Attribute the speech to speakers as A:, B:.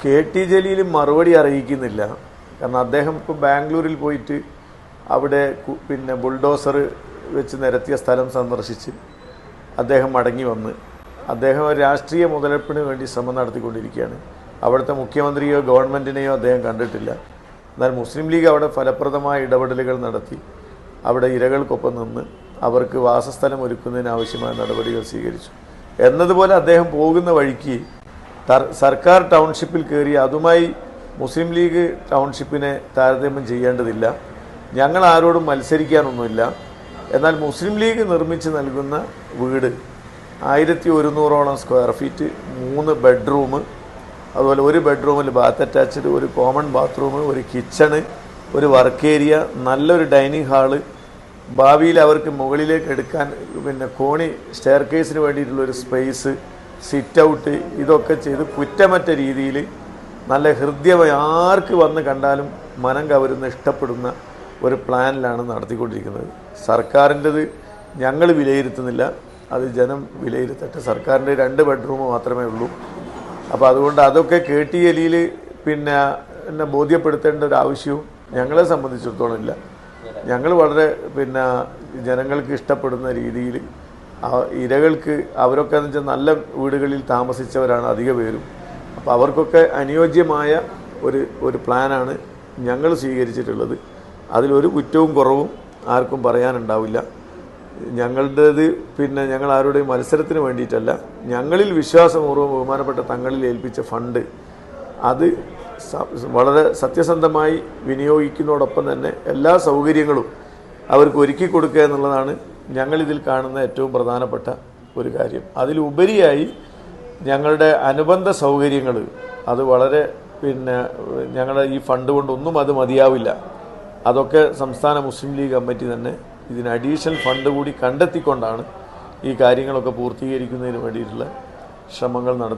A: K T Jaleel മറുപടി അറിയിക്കുന്നില്ല. കാരണം അദ്ദേഹം ഇപ്പോൾ ബാംഗ്ലൂരിൽ പോയിട്ട് അവിടെ പിന്നെ ബുൾഡോസർ വെച്ച് നിരത്തിയ സ്ഥലം സന്ദർശിച്ച് അദ്ദേഹം മടങ്ങി വന്ന്. അദ്ദേഹം രാഷ്ട്രീയ മുതലെടുപ്പിന് വേണ്ടി ശ്രമം നടത്തിക്കൊണ്ടിരിക്കുകയാണ്. അവിടുത്തെ മുഖ്യമന്ത്രിയോ ഗവൺമെന്റിനെയോ അദ്ദേഹം കണ്ടിട്ടില്ല. എന്നാൽ മുസ്ലിം ലീഗ് അവിടെ ഫലപ്രദമായ ഇടപെടലുകൾ നടത്തി. അവിടെ ഇരകൾക്കൊപ്പം നിന്ന് അവർക്ക് വാസസ്ഥലം ഒരുക്കുന്നതിന് ആവശ്യമായ നടപടികൾ സ്വീകരിച്ചു. എന്നതുപോലെ അദ്ദേഹം പോകുന്ന വഴിക്ക് സർക്കാർ ടൗൺഷിപ്പിൽ കയറി അതുമായി മുസ്ലിം ലീഗ് ടൗൺഷിപ്പിനെ താരതമ്യം ചെയ്യേണ്ടതില്ല. ഞങ്ങൾ ആരോടും മത്സരിക്കാനൊന്നുമില്ല. എന്നാൽ മുസ്ലിം ലീഗ് നിർമ്മിച്ച് നൽകുന്ന വീട് ആയിരത്തി ഒരുന്നൂറോളം സ്ക്വയർ ഫീറ്റ് മൂന്ന് ബെഡ്റൂം അതുപോലെ ഒരു ബെഡ്റൂമിൽ ബാത്ത് അറ്റാച്ച്ഡ് ഒരു കോമൺ ബാത്റൂം ഒരു കിച്ചണ് ഒരു വർക്ക് ഏരിയ നല്ലൊരു ഡൈനിങ് ഹാൾ. ഭാവിയിൽ അവർക്ക് മുകളിലേക്ക് എടുക്കാൻ പിന്നെ കോണി സ്റ്റെയർ കേസിന് വേണ്ടിയിട്ടുള്ളൊരു സ്പേസ് സിറ്റ് ഔട്ട് ഇതൊക്കെ ചെയ്ത് കുറ്റമറ്റ രീതിയിൽ നല്ല ഹൃദ്യമായി ആർക്ക് വന്ന് കണ്ടാലും മനം കവരുന്ന ഇഷ്ടപ്പെടുന്ന ഒരു പ്ലാനിലാണ് നടത്തിക്കൊണ്ടിരിക്കുന്നത്. സർക്കാരിന്റെത് ഞങ്ങൾ വിലയിരുത്തുന്നില്ല. അത് ജനം വിലയിരുത്തട്ടെ. സർക്കാരിന്റെ രണ്ട് ബെഡ്റൂം മാത്രമേ ഉള്ളൂ. അപ്പോൾ അതുകൊണ്ട് അതൊക്കെ കെ ടി എലിയിൽ പിന്നെ എന്നെ ബോധ്യപ്പെടുത്തേണ്ട ഒരു ആവശ്യവും ഞങ്ങളെ സംബന്ധിച്ചിടത്തോളം ഇല്ല. ഞങ്ങൾ വളരെ പിന്നെ ജനങ്ങൾക്ക് ഇഷ്ടപ്പെടുന്ന രീതിയിൽ ഇരകൾക്ക് അവരൊക്കെ എന്ന് വെച്ചാൽ നല്ല വീടുകളിൽ താമസിച്ചവരാണ് അധിക പേരും. അപ്പോൾ അവർക്കൊക്കെ അനുയോജ്യമായ ഒരു ഒരു പ്ലാനാണ് ഞങ്ങൾ സ്വീകരിച്ചിട്ടുള്ളത്. അതിലൊരു കുറ്റവും കുറവും ആർക്കും പറയാനുണ്ടാവില്ല. ഞങ്ങളുടേത് പിന്നെ ഞങ്ങൾ ആരുടെയും മത്സരത്തിന് വേണ്ടിയിട്ടല്ല. ഞങ്ങളിൽ വിശ്വാസപൂർവം ബഹുമാനപ്പെട്ട തങ്ങളിൽ ഏൽപ്പിച്ച ഫണ്ട്. അത് വളരെ സത്യസന്ധമായി വിനിയോഗിക്കുന്നതോടൊപ്പം തന്നെ എല്ലാ സൗകര്യങ്ങളും അവർക്ക് ഒരുക്കി കൊടുക്കുക എന്നുള്ളതാണ് ഞങ്ങളിതിൽ കാണുന്ന ഏറ്റവും പ്രധാനപ്പെട്ട ഒരു കാര്യം. അതിലുപരിയായി ഞങ്ങളുടെ അനുബന്ധ സൗകര്യങ്ങൾ അത് വളരെ പിന്നെ ഞങ്ങളുടെ ഈ ഫണ്ട് കൊണ്ടൊന്നും അത് മതിയാവില്ല. അതൊക്കെ സംസ്ഥാന മുസ്ലിം ലീഗ് കമ്മിറ്റി തന്നെ ഇതിന് അഡീഷണൽ ഫണ്ട് കൂടി കണ്ടെത്തിക്കൊണ്ടാണ് ഈ കാര്യങ്ങളൊക്കെ പൂർത്തീകരിക്കുന്നതിന് വേണ്ടിയിട്ടുള്ള ശ്രമങ്ങൾ നടത്തുന്നത്.